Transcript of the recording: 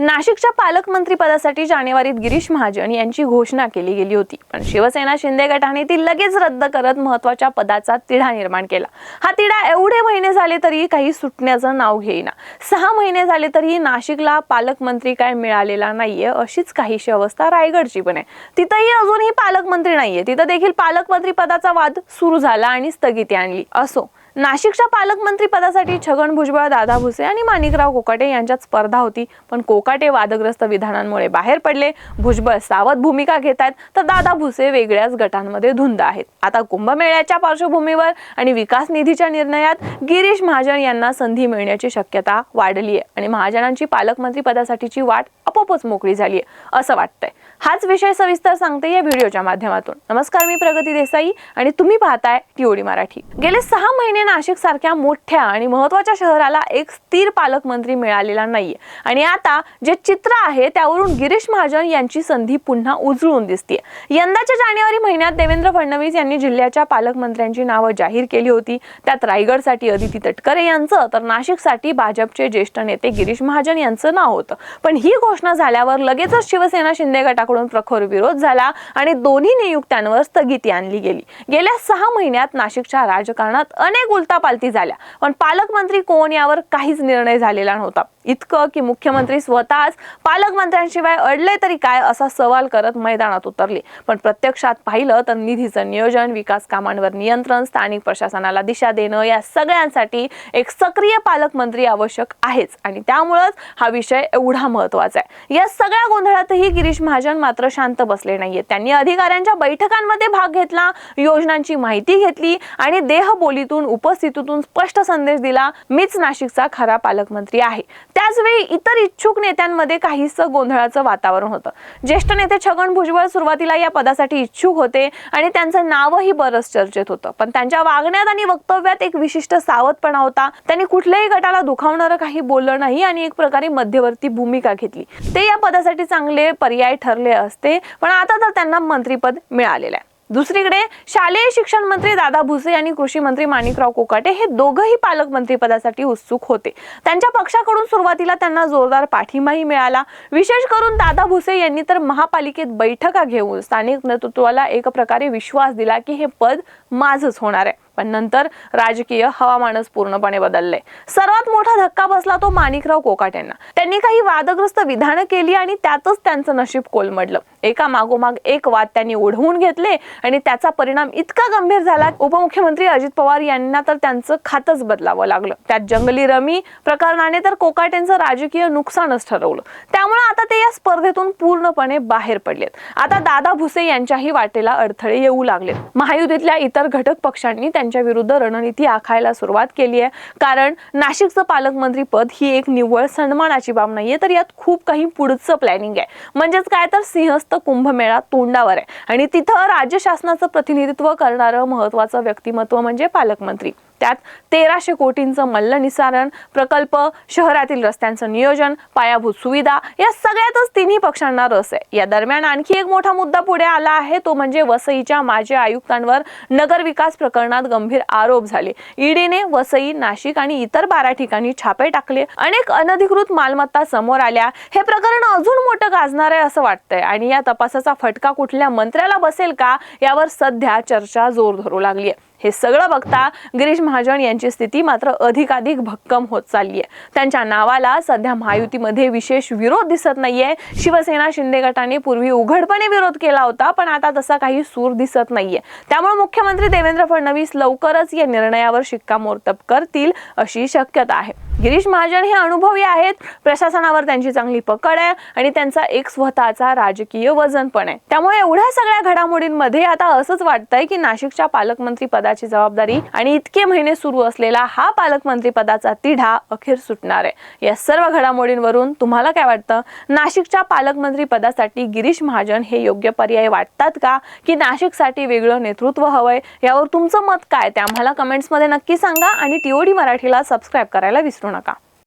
नाशिकच्या पालकमंत्री पदासाठी जानेवारीत गिरीश महाजन यांची घोषणा केली गेली होती. पण शिवसेना शिंदे गटाने ती लगेच रद्द करत महत्त्वाच्या पदाचा तिढा निर्माण केला. हा तिढा एवढे महिने झाले तरी काही सुटण्याचं नाव घेईना. सहा महिने झाले तरी नाशिकला पालकमंत्री काय मिळालेला नाहीये अशीच काहीशी अवस्था रायगडची पण आहे. तिथंही अजूनही पालकमंत्री नाहीये. तिथं देखील पालकमंत्री पदाचा वाद सुरू झाला आणि स्थगिती आणली. असो नाशिकच्या पालकमंत्री पदासाठी छगन भुजबळ दादा भुसे आणि माणिकराव कोकाटे यांच्यात स्पर्धा होती. पण कोकाटे वादग्रस्त विधानांमुळे बाहेर पडले. भुजबळ सावध भूमिका घेत आहेत तर दादा भुसे वेगळ्याच गटांमध्ये धुंद आहेत. आता कुंभमेळ्याच्या पार्श्वभूमीवर आणि विकास निधीच्या निर्णयात गिरीश महाजन यांना संधी मिळण्याची शक्यता वाढली आहे आणि महाजनांची पालकमंत्री पदासाठीची वाट आपोआपच मोकळी झाली आहे असं वाटतंय. हाच विषय सविस्तर सांगते या व्हिडिओच्या माध्यमातून. नमस्कार मी प्रगती देसाई आणि तुम्ही पाहताय टीओडी मराठी. गेले सहा महिने नाशिक सारख्या मोठ्या आणि महत्त्वाच्या शहराला एक स्थिर पालकमंत्री मिळालेला नाहीये. आणि आता जे चित्र आहे त्यावरून गिरीश महाजन यांची संधी पुन्हा उजळून दिसते यंदाच्या जानेवारी महिन्यात देवेंद्र फडणवीस यांनी जिल्ह्याच्या पालकमंत्र्यांची नावं जाहीर केली होती. त्यात रायगडसाठी अदिती तटकरे यांचं तर नाशिकसाठी भाजपचे ज्येष्ठ नेते गिरीश महाजन यांचं नाव होतं. पण ही घोषणा झाल्यावर लगेचच शिवसेना शिंदे गटाकडून प्रखर विरोध झाला आणि दोन्ही नियुक्त्यांवर स्थगिती आणली गेली. गेल्या सहा महिन्यात नाशिकच्या राजकारणात अनेक उलतापालती झाल्या. पण पालकमंत्री कोण यावर काहीच निर्णय झालेला नव्हता. इतकं की मुख्यमंत्री स्वतःच पालकमंत्र्यांशिवाय अडले तरी काय असा सवाल करत मैदानात उतरले. पण प्रत्यक्षात पाहिलं तर निधीचं नियोजन विकास कामांवर नियंत्रण स्थानिक प्रशासनाला दिशा देणं या सगळ्यांसाठी एक सक्रिय पालकमंत्री आवश्यक आहेच. आणि त्यामुळंच हा विषय एवढा महत्त्वाचा आहे. या सगळ्या गोंधळातही गिरीश महाजन मात्र शांत बसले नाहीये त्यांनी अधिकाऱ्यांच्या बैठकांमध्ये भाग घेतला योजनांची माहिती घेतली आणि देहबोलीतून उपस्थितीतून स्पष्ट संदेश दिला. मीच नाशिकचा खरा पालकमंत्री आहे. त्याचवेळी इतर इच्छुक नेत्यांमध्ये काहीस गोंधळाचं वातावरण होतं. ज्येष्ठ नेते छगन भुजबळ सुरुवातीला या पदासाठी इच्छुक होते आणि त्यांचं नावही बरंच चर्चेत होतं. पण त्यांच्या वागण्यात आणि वक्तव्यात एक विशिष्ट सावधपणा होता. त्यांनी कुठल्याही गटाला दुखावणारं काही बोललं नाही आणि एक प्रकारे मध्यवर्ती भूमिका घेतली. ते या पदासाठी चांगले पर्याय ठरले असते पण आता तर त्यांना मंत्रीपद मिळालेलं आहे. दुसरीकडे शालेय शिक्षण मंत्री दादा भुसे आणि कृषी मंत्री माणिकराव कोकाटे हे दोघंही पालकमंत्री पदासाठी उत्सुक होते. त्यांच्या पक्षाकडून सुरुवातीला त्यांना जोरदार पाठिंबाही मिळाला. विशेष करून दादा भुसे यांनी तर महापालिकेत बैठका घेऊन स्थानिक नेतृत्वाला एक प्रकारे विश्वास दिला की हे पद माझंच होणार आहे. पण नंतर राजकीय हवामानच पूर्णपणे बदलले. सर्वात मोठा धक्का बसला तो माणिकराव कोकाटेंना त्यांनी काही वादग्रस्त विधानं केली आणि त्यातच त्यांचं नशीब कोलमडलं. एका मागोमाग एक वाद त्यांनी ओढवून घेतले आणि त्याचा परिणाम इतका गंभीर झाला उपमुख्यमंत्री अजित पवार यांना तर त्यांचं खातच बदलावं लागलं. त्यात जंगली रमी प्रकरणाने तर कोकाटेंचं राजकीय नुकसानच ठरवलं. त्यामुळे आता ते या स्पर्धेतून पूर्णपणे बाहेर पडलेत. आता दादा भुसे यांच्याही वाटेला अडथळे येऊ लागलेत. महायुतीतल्या इतर घटक पक्षांनी त्यांच्या विरुद्ध रणनीती आखायला सुरुवात केली आहे. कारण नाशिकचं पालकमंत्री पद ही एक निव्वळ सन्मानाची बाब नाहीये तर यात खूप काही पुढचं प्लॅनिंग आहे. म्हणजेच काय तर सिंहस्थ कुंभमेळा तोंडावर आहे. आणि तिथं राज्य शासनाचं प्रतिनिधित्व करणारं महत्वाचं व्यक्तिमत्व म्हणजे पालकमंत्री. त्यात तेराशे कोटींचं मल्ल निसारण प्रकल्प शहरातील रस्त्यांचं नियोजन पायाभूत सुविधा या सगळ्यातच तिन्ही पक्षांना रस आहे. या दरम्यान आणखी एक मोठा मुद्दा पुढे आला आहे तो म्हणजे वसईच्या माजी आयुक्तांवर नगर विकास प्रकरणात गंभीर आरोप झाले. ईडीने वसई नाशिक आणि इतर बारा ठिकाणी छापे टाकले. अनेक अनधिकृत मालमत्ता समोर आल्या. हे प्रकरण अजून मोठं गाजणार आहे असं वाटतंय. आणि या तपासाचा फटका कुठल्या मंत्र्याला बसेल का? यावर सध्या चर्चा जोर धरू लागली आहे हे सगळं बघता गिरीश महाजन यांची स्थिती मात्र अधिकाधिक भक्कम होत चालली आहे त्यांच्या नावाला सध्या महायुतीमध्ये विशेष विरोध दिसत नाहीये. शिवसेना शिंदे गटाने पूर्वी उघडपणे विरोध केला होता पण आता तसा काही सूर दिसत नाहीये. त्यामुळे मुख्यमंत्री देवेंद्र फडणवीस लवकरच या निर्णयावर शिक्कामोर्तब करतील अशी शक्यता आहे. गिरीश महाजन हे अनुभवी आहेत. प्रशासनावर त्यांची चांगली पकड आहे आणि त्यांचा एक स्वतःचा राजकीय वजन पण आहे. त्यामुळे एवढ्या सगळ्या घडामोडींमध्ये आता असंच वाटतंय की नाशिकच्या पालकमंत्री पदाची जबाबदारी आणि इतके महिने सुरू असलेला हा पालकमंत्री पदाचा तिढा अखेर सुटणार आहे. या सर्व घडामोडींवरून तुम्हाला काय वाटतं? नाशिकच्या पालकमंत्री पदासाठी गिरीश महाजन हे योग्य पर्याय वाटतात का? की नाशिकसाठी वेगळं नेतृत्व हवंय? यावर तुमचं मत काय? ते आम्हाला कमेंट्समध्ये नक्की सांगा आणि टीओडी मराठीला सबस्क्राईब करायला विसरू नका.